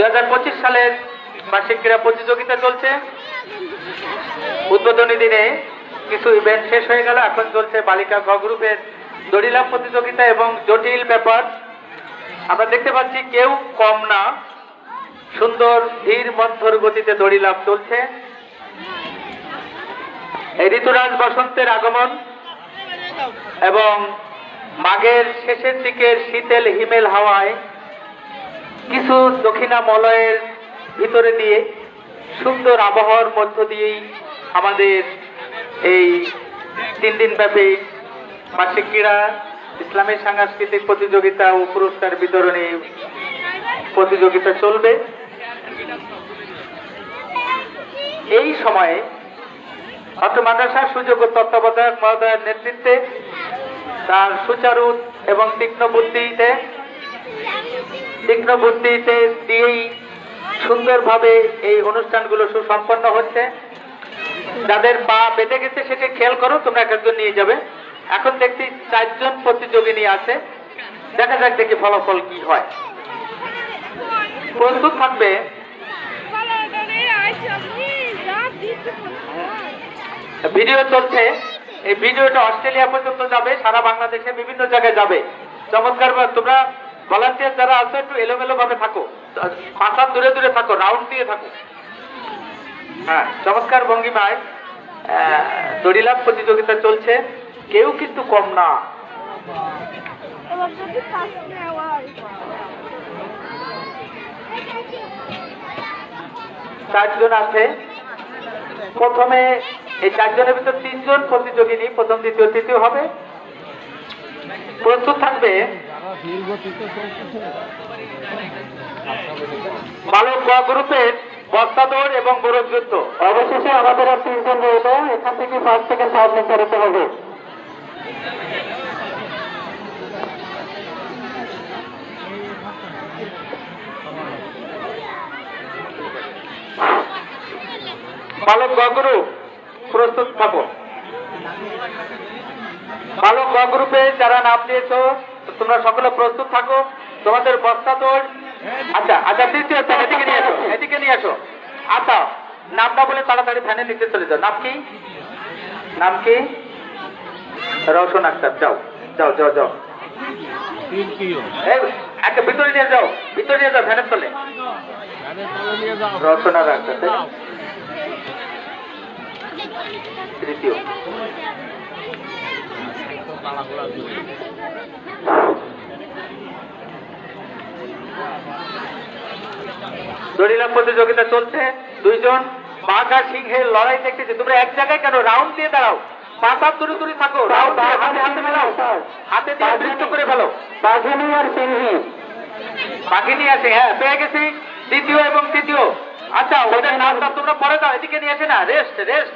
দুই হাজার পঁচিশ সালের বার্ষিক ক্রীড়া প্রতিযোগিতা চলছে। উদ্বোধনী দিনে কিছু ইভেন্ট শেষ হয়ে গেল। এখন চলছে বালিকা গ গ্রুপের দড়িলাভ প্রতিযোগিতা এবং জটিল ব্যাপার। আমরা দেখতে পাচ্ছি কেউ কম না। সুন্দর ধীর মন্থর গতিতে দড়িলাভ চলছে। ঋতুরাজ বসন্তের আগমন এবং মাঘের শেষের দিকের শীতেল হিমেল হাওয়ায় কিছু দক্ষিণা মলয়ের ভিতরে দিয়ে সুন্দর আবহাওয়ার মধ্য দিয়েই আমাদের এই তিন দিন ব্যাপী বার্ষিক ক্রীড়া, ইসলামী সাংস্কৃতিক প্রতিযোগিতা ও পুরস্কার বিতরণী প্রতিযোগিতা চলবে। এই সময়ে অত্র মাদ্রাসার সুযোগ্য তত্ত্বাবধায়ক মহোদয়ের নেতৃত্বে তার সুচারু এবং তীক্ষ্ণ বুদ্ধিতে তীক্ষ্ণ বুদ্ধিতে দিয়েই সুন্দরভাবে এই অনুষ্ঠানগুলো সুসম্পন্ন হচ্ছে। যাদের পা বেঁধে গেছে সেটা খেয়াল করো, তোমরা এক একজন নিয়ে যাবে। এখন দেখছি চারজন প্রতিযোগিনী আছে। দেখা যাক দেখি ফলাফল কি হয়। প্রস্তুত থাকবে। ভিডিও চলছে। এই ভিডিওটা অস্ট্রেলিয়া পর্যন্ত যাবে, সারা বাংলাদেশে বিভিন্ন জায়গায় যাবে। চমৎকার, তোমরা ভলান্টিয়ার যারা আছে একটু এলোমেলো ভাবে থাকো। পাশা দূরে দূরে থাকো রাউন্ড দিয়ে থাকো। হ্যাঁ চমৎকার ভঙ্গিমায় আহ, দড়িলাভ প্রতিযোগিতা চলছে। কেউ কিন্তু কম না। চারজন আছে। প্রথমে এই চারজনের ভিতর তিনজন প্রতিযোগিনী প্রথম দ্বিতীয় তৃতীয় হবে। প্রস্তুত থাকবে। বালক গ গ্রুপের বস্তাদৌড় এবং বরফ যুদ্ধ। অবশেষে আমাদের আর তিনজন রইল। এখান থেকে ফার্স্ট থেকে থার্ড নির্ধারিত হবে বালক গ গ্রুপ প্রস্তুত থাকো। বালক গ গ্রুপে যারা নাম দিয়েছ, তোমরা সকলে প্রস্তুত থাকো। তোমাদের বস্তা তোর আচ্ছা আচ্ছা তৃতীয় এদিকে নিয়ে আসো, এদিকে নিয়ে আসো। আচ্ছা নামটা বলে তাড়াতাড়ি ফ্যানে নিতে চলে যাও। নাম কি? নাম কি? রওশন আক্তার, যাও যাও যাও যাও। একটা ভিতরে নিয়ে যাও, ভিতরে নিয়ে যাও, ফ্যানের তলে। রওশন তাই না? তৃতীয় দড়িলা প্রতিযোগিতা চলছে। দুইজন বাঘ আর সিংহের লড়াই দেখতেছে। তোমরা এক জায়গায় কেন? রাউন্ড দিয়ে দাঁড়াও। পাঁচ হাত দূরে দূরে থাকো। রাউন্ড হাতে হাতে মেলাও হাতে দিয়ে বৃত্ত করে ফেলো। বাঘিনী আর সিংহী। বাঘিনী আছে হ্যাঁ পেয়ে গেছি। দ্বিতীয় এবং তৃতীয়। আচ্ছা ওদের নামটা তোমরা পরে দাও। এদিকে নিয়ে আসে না। Rest rest